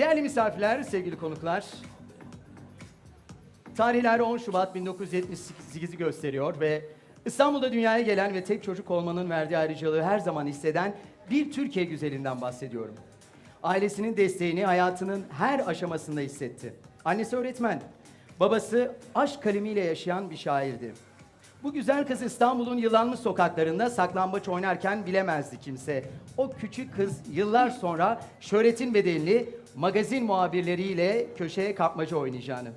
Değerli misafirler, sevgili konuklar. Tarihler 10 Şubat 1978'i gösteriyor ve İstanbul'da dünyaya gelen ve tek çocuk olmanın verdiği ayrıcalığı her zaman hisseden bir Türkiye güzelinden bahsediyorum. Ailesinin desteğini hayatının her aşamasında hissetti. Annesi öğretmen, babası aşk kalemiyle yaşayan bir şairdi. Bu güzel kız İstanbul'un yılanmış sokaklarında saklambaç oynarken bilemezdi kimse. O küçük kız yıllar sonra şöhretin bedelini magazin muhabirleriyle köşeye kapmaca oynayacağını.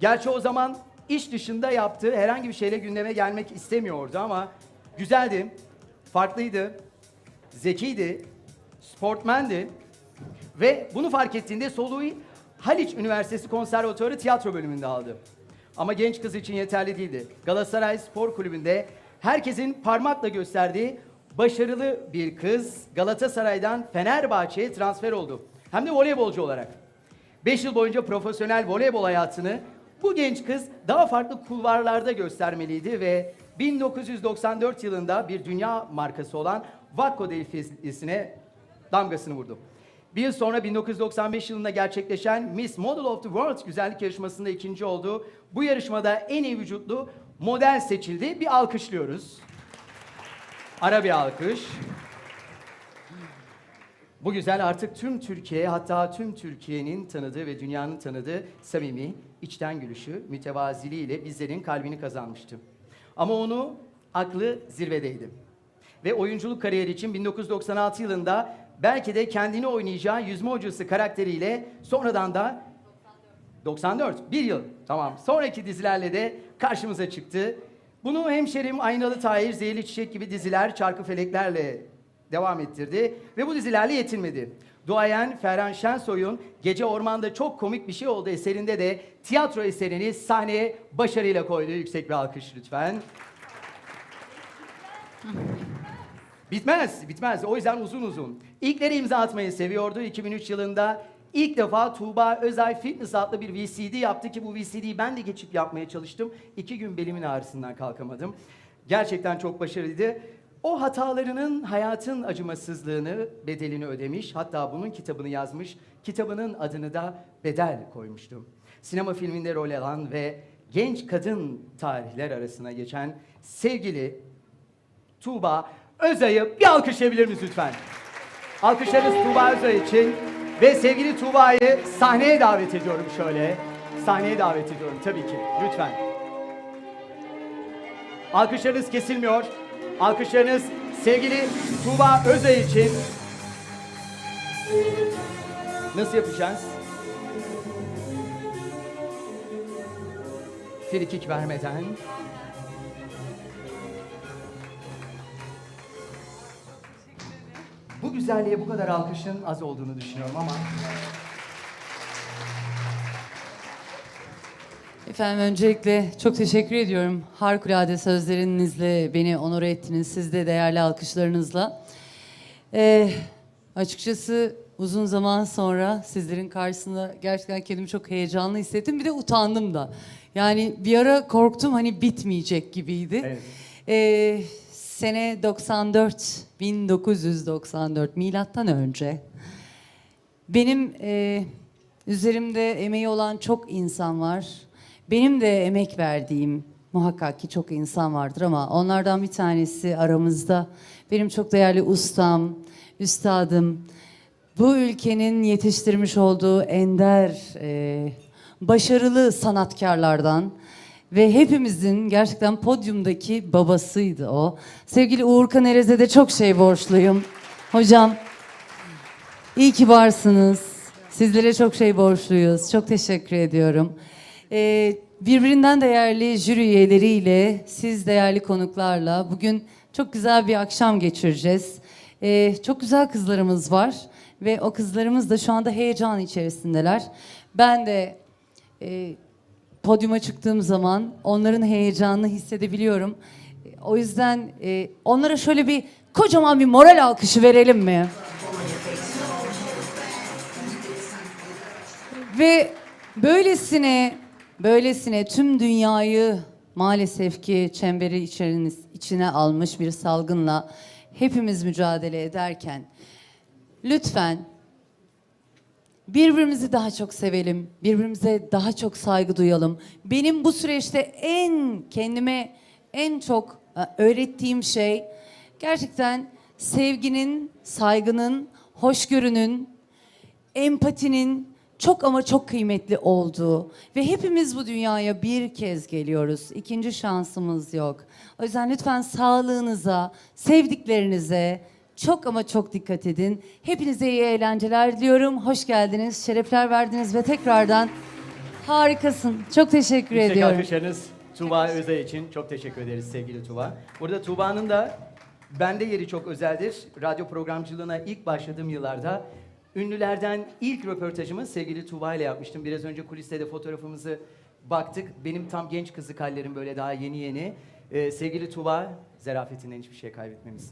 Gerçi o zaman iş dışında yaptığı herhangi bir şeyle gündeme gelmek istemiyordu ama güzeldi, farklıydı, zekiydi, sportmendi ve bunu fark ettiğinde soluğu Haliç Üniversitesi Konservatuarı tiyatro bölümünde aldı. Ama genç kız için yeterli değildi. Galatasaray Spor Kulübü'nde herkesin parmakla gösterdiği başarılı bir kız Galatasaray'dan Fenerbahçe'ye transfer oldu. Hem de voleybolcu olarak. 5 yıl boyunca profesyonel voleybol hayatını bu genç kız daha farklı kulvarlarda göstermeliydi ve 1994 yılında bir dünya markası olan Vakko defisine damgasını vurdu. Bir yıl sonra 1995 yılında gerçekleşen Miss Model of the World güzellik yarışmasında ikinci oldu. Bu yarışmada en iyi vücutlu model seçildi. Bir alkışlıyoruz. Ara bir alkış. Bu güzel artık tüm Türkiye hatta tüm Türkiye'nin tanıdığı ve dünyanın tanıdığı samimi, içten gülüşü, mütevaziliğiyle bizlerin kalbini kazanmıştı. Ama onu aklı zirvedeydi. Ve oyunculuk kariyeri için 1996 yılında belki de kendini oynayacağı yüzme hocası karakteriyle sonradan da 94, bir yıl tamam. Sonraki dizilerle de karşımıza çıktı. Bunu Hemşerim, Aynalı Tahir, Zehirli Çiçek gibi diziler, Çarkı Feleklerle devam ettirdi. Ve bu dizilerle yetinmedi. Duayen Ferhan Şensoy'un Gece Orman'da çok komik bir şey oldu eserinde de tiyatro eserini sahneye başarıyla koydu. Yüksek bir alkış lütfen. Bitmez, bitmez. O yüzden uzun uzun. İlkleri imza atmayı seviyordu. 2003 yılında ilk defa Tuğba Özay Fitness adlı bir VCD yaptı ki bu VCD'yi ben de geçip yapmaya çalıştım. İki gün belimin ağrısından kalkamadım. Gerçekten çok başarılıydı. O hatalarının hayatın acımasızlığını, bedelini ödemiş. Hatta bunun kitabını yazmış. Kitabının adını da Bedel koymuştu. Sinema filminde rol alan ve genç kadın tarihler arasına geçen sevgili Tuğba Özay'ı bir alkışlayabilir miyiz lütfen? Alkışlarınız Tuğba Özay için ve sevgili Tuğba'yı sahneye davet ediyorum şöyle. Sahneye davet ediyorum tabii ki. Lütfen. Alkışlarınız kesilmiyor. Alkışlarınız sevgili Tuğba Özay için. Nasıl yapacağız? Frikik vermeden. Bu güzelliğe bu kadar alkışın az olduğunu düşünüyorum ama Efendim öncelikle çok teşekkür ediyorum. Harikulade sözlerinizle beni onore ettiniz. Siz de değerli alkışlarınızla. Ee, açıkçası uzun zaman sonra sizlerin karşısında gerçekten kendimi çok heyecanlı hissettim. Bir de utandım da. Yani bir ara korktum hani bitmeyecek gibiydi. Evet. Ee, sene 94, 1994 milattan önce. Benim e, üzerimde emeği olan çok insan var. Benim de emek verdiğim muhakkak ki çok insan vardır ama onlardan bir tanesi aramızda. Benim çok değerli ustam, üstadım. Bu ülkenin yetiştirmiş olduğu ender, e, başarılı sanatkarlardan ve hepimizin gerçekten podyumdaki babasıydı o. Sevgili Uğurkan Erez'e de çok şey borçluyum. Hocam İyi ki varsınız. Sizlere çok şey borçluyuz. Çok teşekkür ediyorum. Ee, birbirinden değerli jüri üyeleriyle, siz değerli konuklarla bugün çok güzel bir akşam geçireceğiz. Ee, çok güzel kızlarımız var ve o kızlarımız da şu anda heyecan içerisindeler. Ben de e, podyuma çıktığım zaman onların heyecanını hissedebiliyorum. O yüzden e, onlara şöyle bir kocaman bir moral alkışı verelim mi? Ve böylesine böylesine tüm dünyayı maalesef ki çemberi içeriniz, içine almış bir salgınla hepimiz mücadele ederken lütfen Birbirimizi daha çok sevelim, birbirimize daha çok saygı duyalım. Benim bu süreçte en kendime en çok e, öğrettiğim şey gerçekten sevginin, saygının, hoşgörünün, empatinin çok ama çok kıymetli olduğu ve hepimiz bu dünyaya bir kez geliyoruz. İkinci şansımız yok. O yüzden lütfen sağlığınıza, sevdiklerinize çok ama çok dikkat edin. Hepinize iyi eğlenceler diliyorum. Hoş geldiniz, şerefler verdiniz ve tekrardan harikasın. Çok teşekkür Yüksek ediyorum. alkışlarınız Tuğba Öze için çok teşekkür ederiz sevgili Tuğba. Burada Tuğba'nın da bende yeri çok özeldir. Radyo programcılığına ilk başladığım yıllarda ünlülerden ilk röportajımı sevgili Tuğba ile yapmıştım. Biraz önce kuliste de fotoğrafımızı baktık. Benim tam genç kızlık hallerim böyle daha yeni yeni. Ee, sevgili Tuğba, zarafetinden hiçbir şey kaybetmemişsin.